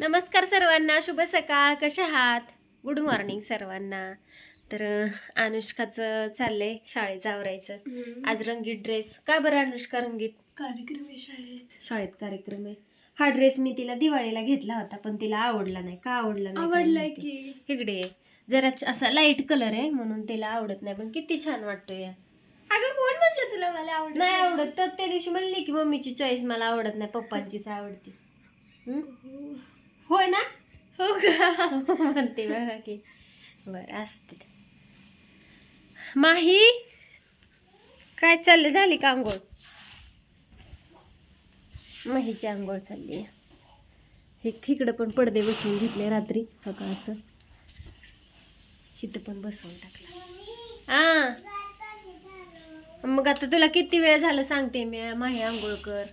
नमस्कार सर्वांना शुभ सकाळ. कशा आहात? गुड मॉर्निंग सर्वांना. तर अनुष्काचं चाललंय शाळेत आवरायचं. आज रंगीत ड्रेस का बरं अनुष्का रंगीत? कार्यक्रम आहे शाळेत शाळेत कार्यक्रम आहे. हा ड्रेस मी तिला दिवाळीला घेतला होता पण तिला आवडला नाही. का आवडला नाही? आवडलाय. की. इकडे. जरा असा लाइट कलर आहे म्हणून तिला आवडत नाही. पण किती छान वाटतोय. अगं कोण म्हटलं तुला मला आवडत नाही आवडत. तर त्या दिवशी म्हणली की मम्मीची चॉईस मला आवडत नाही. पप्पांचीच आवडती? होय ना? हो का म्हणते बघा की. बरं असते. माही काय चाललं झाली का आंघोळ? माहीची आंघोळ चालली. हे इकडं पण पडदे बसवून घेतले रात्री. हो का असं. इथं पण बसवून टाकलं. हा मग आता तुला किती वेळ झालं सांगते मी. माही आंघोळ कर.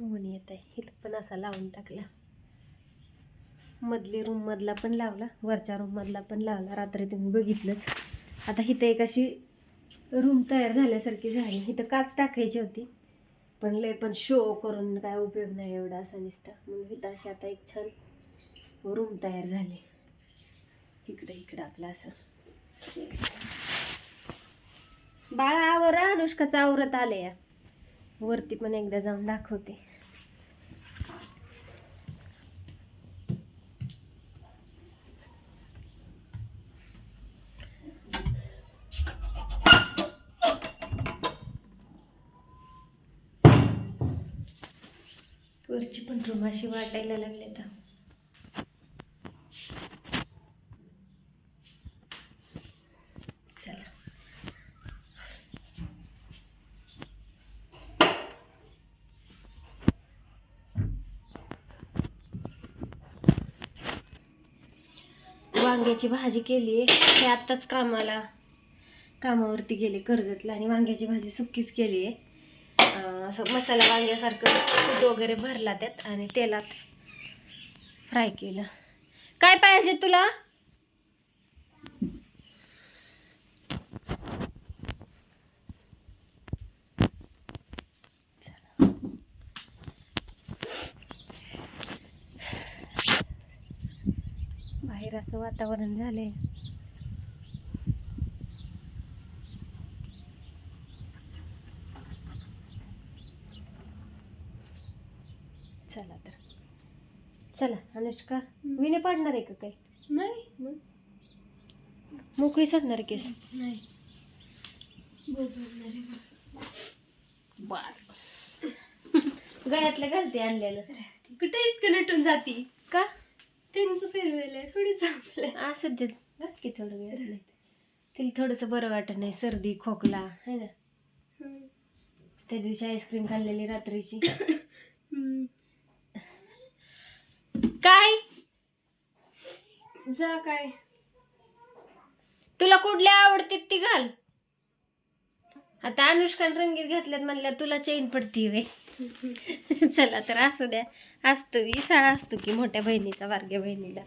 ऊन येत आहे इथं पण असा लावून टाकला. मधली रूममधला पण लावला. वरच्या रूममधला पण लावला. रात्री तुम्ही बघितलंच. आता इथं एक अशी रूम तयार झाल्यासारखी झाली. इथं काच टाकायची होती. पण लय पण शो करून काय उपयोग नाही एवढा असा निसता. म्हणून इथं अशी आता एक छान रूम तयार झाली. इकडे इकडं आपलं असं. बाळा आवर. अनुष्काचं आवरत आले या वरती पण एकदा जाऊन दाखवते. वरची पण रूम अशी वाटायला लागले आता. चला. वांग्याची भाजी केली आहे. ते आत्ताच कामाला कामावरती गेले कर्जतला आणि वांग्याची भाजी सुक्कीच केली आहे. असं मसाला वांग्यासारखं दूध वगैरे भरला त्यात आणि तेलात फ्राय केलं. काय पाहिजे तुला? बाहेर असं वातावरण झालंय. चला तर. चला अनुष्का विने पाडणार आहे का काय नाही. मोकळी सोडणार केस. नाही. बोलणार आहे बा. बर गळ्यातलं घालते आणलेलं. कुठे इतकं नटून जाती? का? त्यांचं फेरवेल आहे थोडी चांगलं असं देत घाल की थोडं गळ्यातलं तिला थोडंसं बरं वाटत नाही सर्दी खोकला है ना? त्या दिवशी आईस्क्रीम खाल्लेली रात्रीची काय जा काय. तुला कुठल्या आवडतात ती घाल. आता अनुष्कान रंगीत घातल्यात म्हणल्या तुला चेन पडती वे चला तर असू द्या. असतो इसाळा असतो की मोठ्या बहिणीचा बारक्या बहिणीला.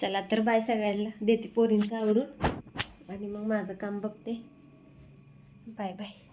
चला तर बाय सगळ्यांना. देते पोरींचं आवरून. आणि मग माझं काम बघते. Bye bye.